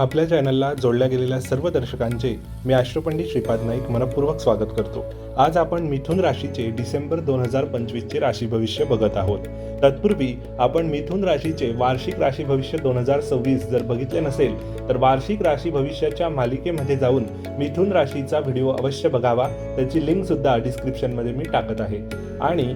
आपल्या चॅनलला जोडल्या गेलेल्या सर्व दर्शकांचे मी अश्रपंडित श्रीपाद नाईक मनपूर्वक स्वागत करतो. आज आपण मिथुन राशीचे डिसेंबर दोन हजार पंचवीसचे राशी भविष्य बघत आहोत. तत्पूर्वी आपण मिथुन राशीचे वार्षिक राशी भविष्य दोन हजार सव्वीस जर बघितले नसेल तर वार्षिक राशी भविष्याच्या मालिकेमध्ये जाऊन मिथुन राशीचा व्हिडिओ अवश्य बघावा. त्याची लिंक सुद्धा डिस्क्रिप्शनमध्ये मी टाकत आहे. आणि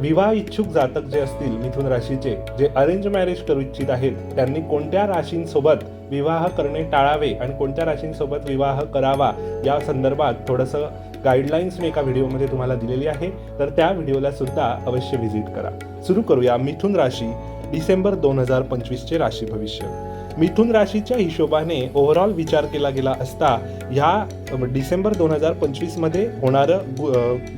विवाह इच्छुक जातक जे असतील मिथुन राशीचे जे अरेंज मॅरेज करू इच्छित आहेत त्यांनी कोणत्या राशींसोबत विवाह करणे टाळावे आणि कोणत्या राशींसोबत विवाह करावा या संदर्भात थोडंसं गाईडलाईन्स मी एका व्हिडिओमध्ये तुम्हाला दिलेली आहे. तर त्या व्हिडिओला सुद्धा अवश्य व्हिजिट करा. सुरू करूया मिथुन राशी डिसेंबर दोन हजार पंचवीसचे राशी भविष्य. मिथुन राशीच्या हिशोबाने ओव्हरऑल विचार केला गेला असता ह्या डिसेंबर दोन हजार पंचवीसमध्ये होणारं गु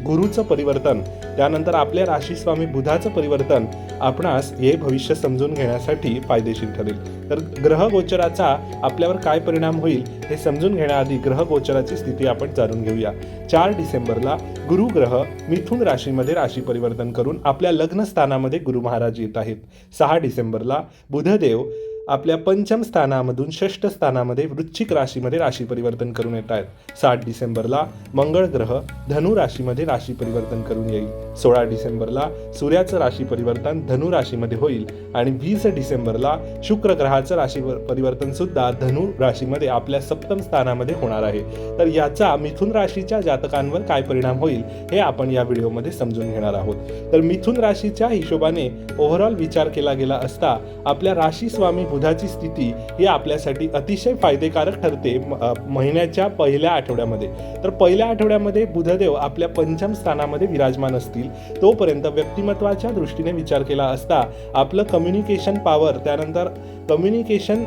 गुरुचं परिवर्तन त्यानंतर आपल्या राशीस्वामी बुधाचं परिवर्तन आपणास हे भविष्य समजून घेण्यासाठी फायदेशीर ठरेल. तर ग्रहगोचराचा आपल्यावर काय परिणाम होईल हे समजून घेण्याआधी ग्रहगोचराची स्थिती आपण जाणून घेऊया. चार डिसेंबरला गुरु ग्रह मिथुन राशीमध्ये राशी परिवर्तन करून आपल्या लग्न स्थानामध्ये गुरु महाराज येत आहेत. सहा डिसेंबरला बुधदेव आपल्या पंचम स्थानामधून षष्ठ स्थानामध्ये वृश्चिक राशीमध्ये राशी परिवर्तन करून येत आहेत. सात डिसेंबरला मंगळ ग्रह धनु राशीमध्ये राशी परिवर्तन करून येईल. सोळा डिसेंबरला सूर्याचं राशी परिवर्तन धनु राशीमध्ये होईल. आणि वीस डिसेंबरला शुक्र ग्रहाचं राशी परिवर्तन सुद्धा धनु राशीमध्ये आपल्या सप्तम स्थानामध्ये होणार आहे. तर याचा मिथुन राशीच्या जातकांवर काय परिणाम होईल हे आपण या व्हिडिओमध्ये समजून घेणार आहोत. तर मिथुन राशीच्या हिशोबाने ओव्हरऑल विचार केला गेला असता आपल्या राशी स्वामी बुधाची स्थिती ही आपल्यासाठी अतिशय फायदेकारक ठरते महिन्याच्या पहिल्या आठवड्यामध्ये. तर पहिल्या आठवड्यामध्ये बुध बुधदेव आपल्या पंचम स्थानामध्ये विराजमान असतील. तोपर्यंत व्यक्तिमत्वाच्या दृष्टीने विचार केला असता आपलं कम्युनिकेशन पॉवर त्यानंतर कम्युनिकेशन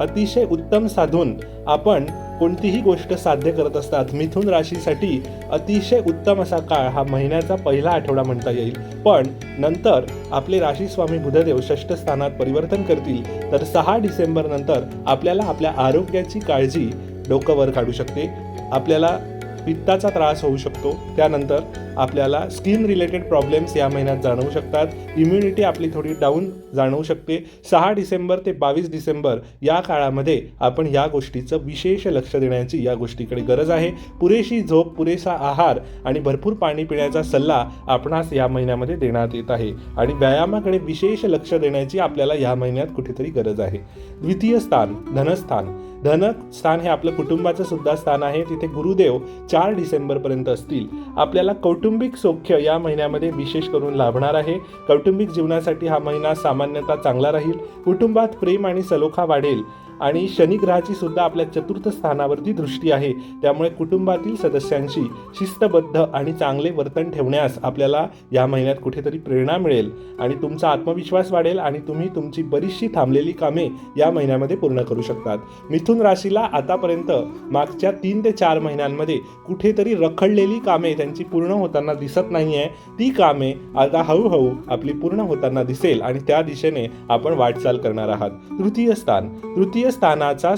अतिशय उत्तम साधून आपण कोणतीही गोष्ट साध्य करत असतात. मिथुन राशीसाठी अतिशय उत्तम असा काळ हा महिन्याचा पहिला आठवडा म्हणता येईल. पण नंतर आपले राशी स्वामी बुधदेव षष्ठ स्थानात परिवर्तन करतील. तर सहा डिसेंबर नंतर आपल्याला आपल्या आरोग्याची काळजी डोकं वर काढू शकते. आपल्याला पित्ताचा त्रास होऊ शकतो. त्यानंतर आपल्याला स्किन रिलेटेड प्रॉब्लेम्स या महिन्यात जाणवू शकतात. इम्युनिटी आपली थोडी डाऊन जाणवू शकते. सहा डिसेंबर ते बावीस डिसेंबर या काळामध्ये आपण या गोष्टीचं विशेष लक्ष देण्याची या गोष्टीकडे गरज आहे. पुरेशी झोप पुरेसा आहार आणि भरपूर पाणी पिण्याचा सल्ला आपणास या महिन्यामध्ये देण्यात येत आहे. आणि व्यायामाकडे विशेष लक्ष देण्याची आपल्याला या महिन्यात कुठेतरी गरज आहे. द्वितीय स्थान धनस्थान. धन स्थान हे आपलं कुटुंबाचं सुद्धा स्थान आहे. तिथे गुरुदेव चार डिसेंबरपर्यंत असतील. आपल्याला कौटुंबिक सौख्य या महिन्यामध्ये विशेष करून लाभणार आहे. कौटुंबिक जीवनासाठी हा महिना सामान्यतः चांगला राहील. कुटुंबात प्रेम आणि सलोखा वाढेल. आणि शनिग्रहाची सुद्धा आपल्या चतुर्थ स्थानावरती दृष्टी आहे. त्यामुळे कुटुंबातील सदस्यांशी शिस्तबद्ध आणि चांगले वर्तन ठेवण्यास आपल्याला या महिन्यात कुठेतरी प्रेरणा मिळेल. आणि तुमचा आत्मविश्वास वाढेल आणि तुम्ही तुमची बरीचशी थांबलेली कामे या महिन्यामध्ये पूर्ण करू शकतात. मिथुन राशीला आतापर्यंत मागच्या तीन ते चार महिन्यांमध्ये कुठेतरी रखडलेली कामे त्यांची पूर्ण होताना दिसत नाही आहे ती कामे आता हळूहळू आपली पूर्ण होताना दिसेल आणि त्या दिशेने आपण वाटचाल करणार आहात. तृतीय स्थान. तृतीय स्थानाचा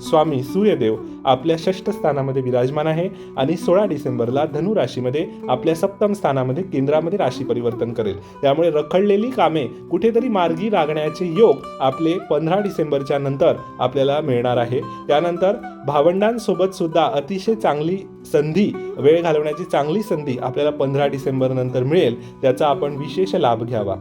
स्वामी सूर्यदेव आपल्या षष्ठ स्थानामध्ये विराजमान आहे आणि सोळा डिसेंबरला धनु राशीमध्ये आपल्या सप्तम स्थानामध्ये केंद्रामध्ये राशी परिवर्तन करेल. त्यामुळे रखडलेली कामे कुठेतरी मार्गी लागण्याचे योग आपले पंधरा डिसेंबरच्या नंतर आपल्याला मिळणार आहे. त्यानंतर भावंडांसोबत सुद्धा अतिशय चांगली संधी वेळ घालवण्याची चांगली संधी आपल्याला पंधरा डिसेंबर नंतर मिळेल. त्याचा आपण विशेष लाभ घ्यावा.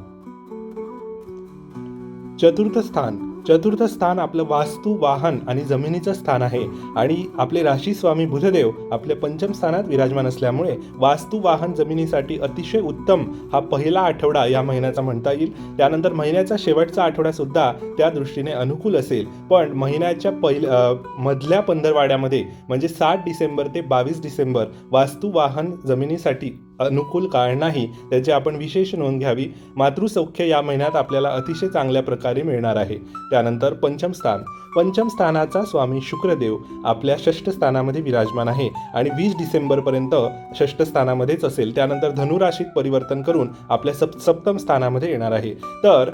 चतुर्थ स्थान. चतुर्थ स्थान आपलं वास्तू वाहन आणि जमिनीचं स्थान आहे. आणि आपले राशी स्वामी बुधदेव आपल्या पंचम स्थानात विराजमान असल्यामुळे वास्तू वाहन जमिनीसाठी अतिशय उत्तम हा पहिला आठवडा या महिन्याचा म्हणता येईल. त्यानंतर महिन्याचा शेवटचा आठवडा सुद्धा त्या दृष्टीने अनुकूल असेल. पण महिन्याच्या पहिल्या मधल्या पंधरवाड्यामध्ये म्हणजे सात डिसेंबर ते बावीस डिसेंबर वास्तू वाहन जमिनीसाठी अनुकूल काळ नाही त्याची आपण विशेष नोंद घ्यावी. मातृसौख्य या महिन्यात आपल्याला अतिशय चांगल्या प्रकारे मिळणार आहे. त्यानंतर पंचम स्थान. पंचम स्थानाचा स्वामी शुक्रदेव आपल्या षष्ठ स्थानामध्ये विराजमान आहे आणि वीस डिसेंबरपर्यंत षष्ठ स्थानामध्येच असेल. त्यानंतर धनुराशीत परिवर्तन करून आपल्या सप सप्तम स्थानामध्ये येणार आहे. तर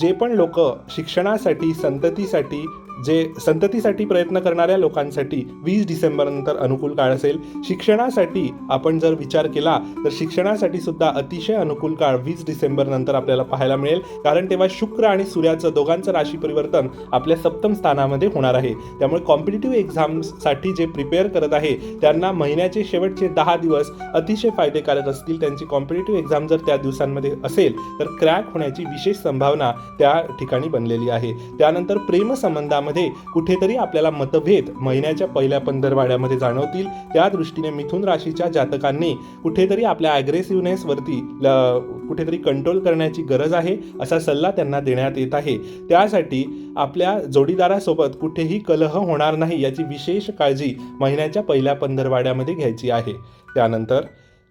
जे पण लोक शिक्षणासाठी संततीसाठी जे संततीसाठी प्रयत्न करणाऱ्या लोकांसाठी वीस डिसेंबर नंतर अनुकूल काळ असेल. शिक्षणासाठी आपण जर विचार केला तर शिक्षणासाठी सुद्धा अतिशय अनुकूल काळ वीस डिसेंबर नंतर आपल्याला पाहायला मिळेल. कारण तेव्हा शुक्र आणि सूर्याचं दोघांचं राशी परिवर्तन आपल्या सप्तम स्थानामध्ये होणार आहे. त्यामुळे कॉम्पिटेटिव्ह एक्झामसाठी जे प्रिपेअर करत आहे त्यांना महिन्याचे शेवटचे दहा दिवस अतिशय फायदेकारक असतील. त्यांची कॉम्पिटेटिव्ह एक्झाम जर त्या दिवसांमध्ये असेल तर क्रॅक होण्याची विशेष संभावना त्या ठिकाणी बनलेली आहे. त्यानंतर प्रेमसंबंधा प्रेमसंबंधामध्ये कुठेतरी आपल्याला मतभेद महिन्याच्या पहिल्या पंधरवाड्यामध्ये जाणवतील. त्या दृष्टीने मिथुन राशीच्या जातकांनी कुठेतरी आपल्या ॲग्रेसिव्हनेसवरती कुठेतरी कंट्रोल करण्याची गरज आहे असा सल्ला त्यांना देण्यात येत आहे. त्यासाठी आपल्या जोडीदारासोबत कुठेही कलह होणार नाही याची विशेष काळजी महिन्याच्या पहिल्या पंधरवाड्यामध्ये घ्यायची आहे. त्यानंतर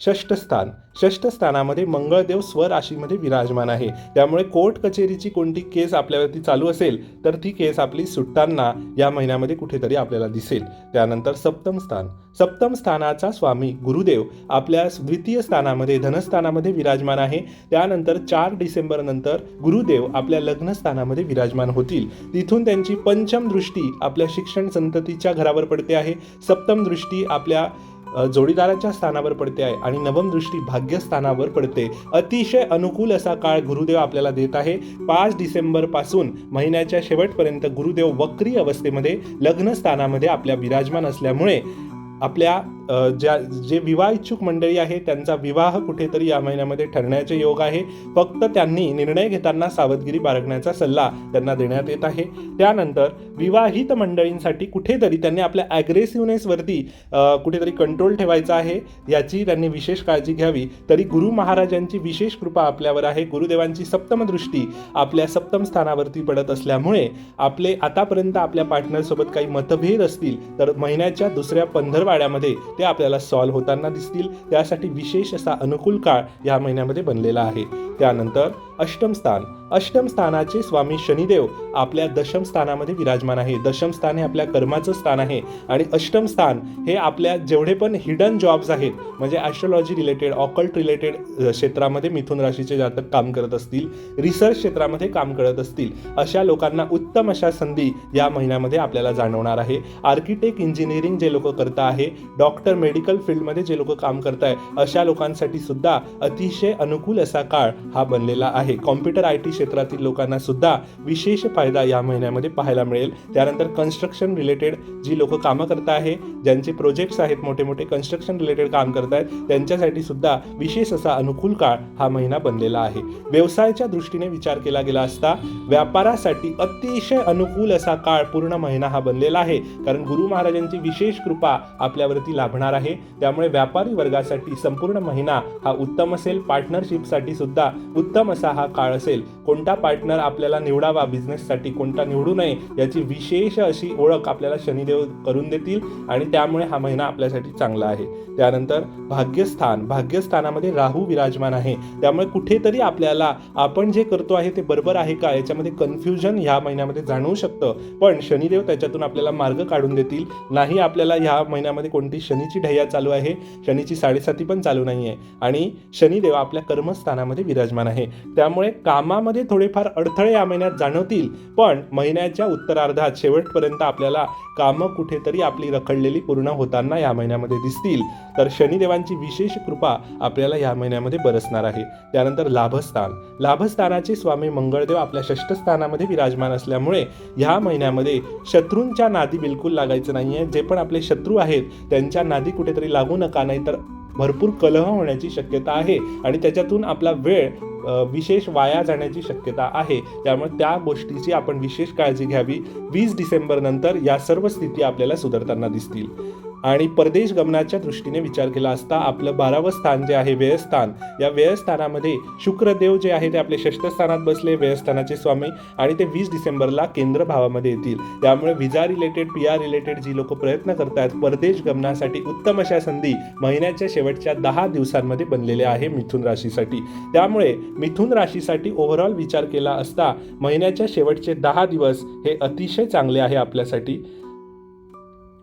षष्ठ स्थान षष्ठ स्थानामध्ये मंगळदेव स्वराशीमध्ये विराजमान आहे. त्यामुळे कोर्ट कचेरीची कोणती केस आपल्यावरती चालू असेल तर ती केस आपली सुटताना या महिन्यामध्ये कुठेतरी आपल्याला दिसेल. त्यानंतर सप्तम स्थान सप्तम स्थानाचा स्वामी गुरुदेव आपल्या द्वितीय स्थानामध्ये धनस्थानामध्ये विराजमान आहे. त्यानंतर चार डिसेंबर नंतर गुरुदेव आपल्या लग्नस्थानामध्ये विराजमान होतील. तिथून त्यांची पंचम दृष्टी आपल्या शिक्षण संततीच्या घरावर पडते आहे. सप्तम दृष्टी आपल्या जोडीदाराच्या स्थानावर पडते आहे आणि नवम दृष्टी भाग्यस्थानावर पडते. अतिशय अनुकूल असा काळ गुरुदेव आपल्याला देत आहे. पाच डिसेंबरपासून महिन्याच्या शेवटपर्यंत गुरुदेव वक्री अवस्थेमध्ये लग्न स्थानामध्ये आपल्या विराजमान असल्यामुळे आपल्या ज्या जे विवाह इच्छुक मंडळी आहे त्यांचा विवाह कुठेतरी या महिन्यामध्ये ठरण्याचे योग आहे. फक्त त्यांनी निर्णय घेताना सावधगिरी बाळगण्याचा सल्ला त्यांना देण्यात येत आहे. त्यानंतर विवाहित मंडळींसाठी कुठेतरी त्यांनी आपल्या ॲग्रेसिव्हनेसवरती कुठेतरी कंट्रोल ठेवायचा आहे. याची त्यांनी विशेष काळजी घ्यावी. तरी गुरु महाराजांची विशेष कृपा आपल्यावर आहे. गुरुदेवांची सप्तम दृष्टी आपल्या सप्तम स्थानावरती पडत असल्यामुळे आपले आतापर्यंत आपल्या पार्टनरसोबत काही मतभेद असतील तर महिन्याच्या दुसऱ्या पंधरवाड्यामध्ये ते आपल्याला सॉल्व्ह होताना दिसतील. त्यासाठी विशेष असा अनुकूल काळ या महिन्यामध्ये बनलेला आहे. त्यानंतर अष्टम स्थान. अष्टम स्थानाचे स्वामी शनिदेव आपल्या दशम स्थानामध्ये विराजमान आहे. दशम स्थान हे आपल्या कर्माचं स्थान आहे आणि अष्टम स्थान हे आपल्या जेवढे पण हिडन जॉब्स आहेत म्हणजे ॲस्ट्रॉलॉजी रिलेटेड ऑकल्ट रिलेटेड क्षेत्रामध्ये मिथुन राशीचे जातक काम करत असतील रिसर्च क्षेत्रामध्ये काम करत असतील अशा लोकांना उत्तम अशा संधी या महिन्यामध्ये आपल्याला जाणवणार आहे. आर्किटेक्ट इंजिनिअरिंग जे लोक करत आहे डॉक्टर मेडिकल फील्डमध्ये जे लोक काम करत आहे अशा लोकांसाठी सुद्धा अतिशय अनुकूल असा काळ हा बनलेला आहे. कॉम्प्युटर आय टी क्षेत्रातील लोकांना सुद्धा विशेष फायदा या महिन्यामध्ये पाहायला मिळेल. त्यानंतर कन्स्ट्रक्शन रिलेटेड जी लोक कामं करत आहे ज्यांचे प्रोजेक्ट्स आहेत मोठे मोठे कन्स्ट्रक्शन रिलेटेड काम करत आहेत त्यांच्यासाठी सुद्धा विशेष असा अनुकूल काळ हा महिना बनलेला आहे. व्यवसायाच्या दृष्टीने विचार केला गेला असता व्यापारासाठी अतिशय अनुकूल असा काळ पूर्ण महिना हा बनलेला आहे. कारण गुरु महाराजांची विशेष कृपा आपल्यावरती लाभणार आहे. त्यामुळे व्यापारी वर्गासाठी संपूर्ण महिना हा उत्तम असेल. पार्टनरशिपसाठी सुद्धा उत्तम असा हा काळ असेल. कोणता पार्टनर आपल्याला निवडावा बिझनेससाठी कोणता निवडू नये याची विशेष अशी ओळख आपल्याला शनिदेव करून देतील आणि त्यामुळे हा महिना आपल्यासाठी चांगला आहे. त्यानंतर भाग्यस्थान भाग्यस्थानामध्ये राहू विराजमान आहे. त्यामुळे कुठेतरी आपल्याला आपण जे करतो आहे ते बरोबर आहे का याच्यामध्ये कन्फ्युजन ह्या महिन्यामध्ये जाणवू शकतं. पण शनिदेव त्याच्यातून आपल्याला मार्ग काढून देतील. नाही आपल्याला ह्या महिन्यामध्ये कोणती शनीची ढैया चालू आहे शनीची साडेसाती पण चालू नाही आहे आणि शनिदेव आपल्या कर्मस्थानामध्ये विराजमान आहे. त्यामुळे कामामध्ये थोडेफार अडथळे या महिन्यात जाणवतील. पण महिन्याच्या उत्तरार्धात शेवटपर्यंत आपल्याला कामं कुठेतरी आपली रखडलेली पूर्ण होताना या महिन्यामध्ये दिसतील. तर शनिदेवांची विशेष कृपा आपल्याला या महिन्यामध्ये बरसणार आहे. त्यानंतर लाभस्थान. लाभस्थानाचे स्वामी मंगळदेव आपल्या षष्ठस्थानामध्ये विराजमान असल्यामुळे ह्या महिन्यामध्ये शत्रूंच्या नादी बिलकुल लागायचं नाही आहे जे पण आपले शत्रू आहेत त्यांच्या नादी कुठेतरी लागू नका नाही तर भरपूर कलह होण्याची शक्यता आहे आणि त्याच्यातून आपला वेळ विशेष वाया जाण्याची शक्यता आहे. त्यामुळे त्या गोष्टीची आपण विशेष काळजी घ्यावी. वीस डिसेंबर नंतर या सर्व स्थिती आपल्याला सुधारताना दिसतील. आणि परदेश गमनाच्या दृष्टीने विचार केला असता आपलं बारावं स्थान जे आहे व्ययस्थान या व्ययस्थानामध्ये शुक्रदेव जे आहे ते आपले षष्ठस्थानात बसले व्ययस्थानाचे स्वामी आणि ते वीस डिसेंबरला केंद्र भावामध्ये येतील. त्यामुळे visa related P R related जी लोक प्रयत्न करतात परदेश गमनासाठी उत्तम अशा संधी महिन्याच्या शेवटच्या दहा दिवसांमध्ये बनलेल्या आहे मिथुन राशीसाठी. त्यामुळे मिथुन राशीसाठी ओव्हरऑल विचार केला असता महिन्याच्या शेवटचे दहा दिवस हे अतिशय चांगले आहे आपल्यासाठी.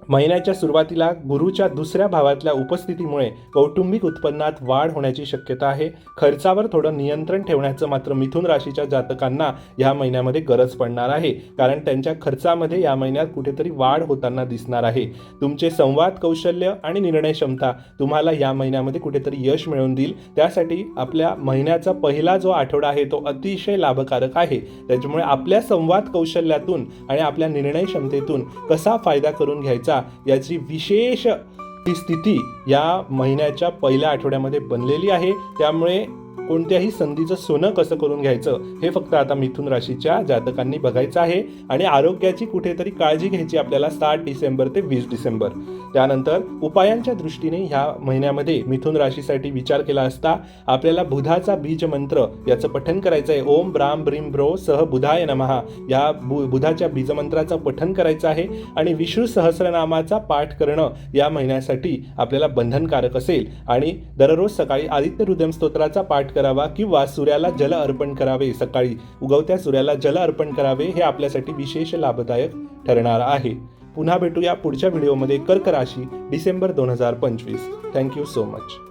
महिन्याच्या सुरुवातीला गुरुच्या दुसऱ्या भावातल्या उपस्थितीमुळे कौटुंबिक उत्पन्नात वाढ होण्याची शक्यता आहे. खर्चावर थोडं नियंत्रण ठेवण्याचं मात्र मिथुन राशीच्या जातकांना या महिन्यामध्ये गरज पडणार आहे. कारण त्यांच्या खर्चामध्ये या महिन्यात कुठेतरी वाढ होताना दिसणार आहे. तुमचे संवाद कौशल्य आणि निर्णय क्षमता तुम्हाला या महिन्यामध्ये कुठेतरी यश मिळवून देईल. त्यासाठी आपल्या महिन्याचा पहिला जो आठवडा आहे तो अतिशय लाभकारक आहे. त्याच्यामुळे आपल्या संवाद कौशल्यातून आणि आपल्या निर्णय क्षमतेतून कसा फायदा करून घ्यायचा याची विशेष ही स्थिती या महिन्याच्या पहिल्या आठवड्यामध्ये बनलेली आहे. त्यामुळे कोणत्याही संधीचं सोनं कसं करून घ्यायचं हे फक्त आता मिथुन राशीच्या जातकांनी बघायचं आहे. आणि आरोग्याची कुठेतरी काळजी घ्यायची आपल्याला सात डिसेंबर ते वीस डिसेंबर. त्यानंतर उपायांच्या दृष्टीने ह्या महिन्यामध्ये मिथुन राशीसाठी विचार केला असता आपल्याला बुधाचा बीज मंत्र याचं पठन करायचं आहे. ओम ब्राम ब्रीम ब्रो सह बुधाय नमहा या बु बुधाच्या बीजमंत्राचं पठन करायचं आहे. आणि विष्णू सहस्रनामाचा पाठ करणं या महिन्यासाठी आपल्याला बंधनकारक असेल. आणि दररोज सकाळी आदित्य हृदयम स्तोत्राचा पाठ करावा किंवा सूर्याला जल अर्पण करावे. सकाळी उगवत्या सूर्याला जल अर्पण करावे हे आपल्यासाठी विशेष लाभदायक ठरणार आहे. पुन्हा भेटूया पुढच्या व्हिडिओमध्ये. कर्क राशी डिसेंबर दोन हजार पंचवीस. Thank you so much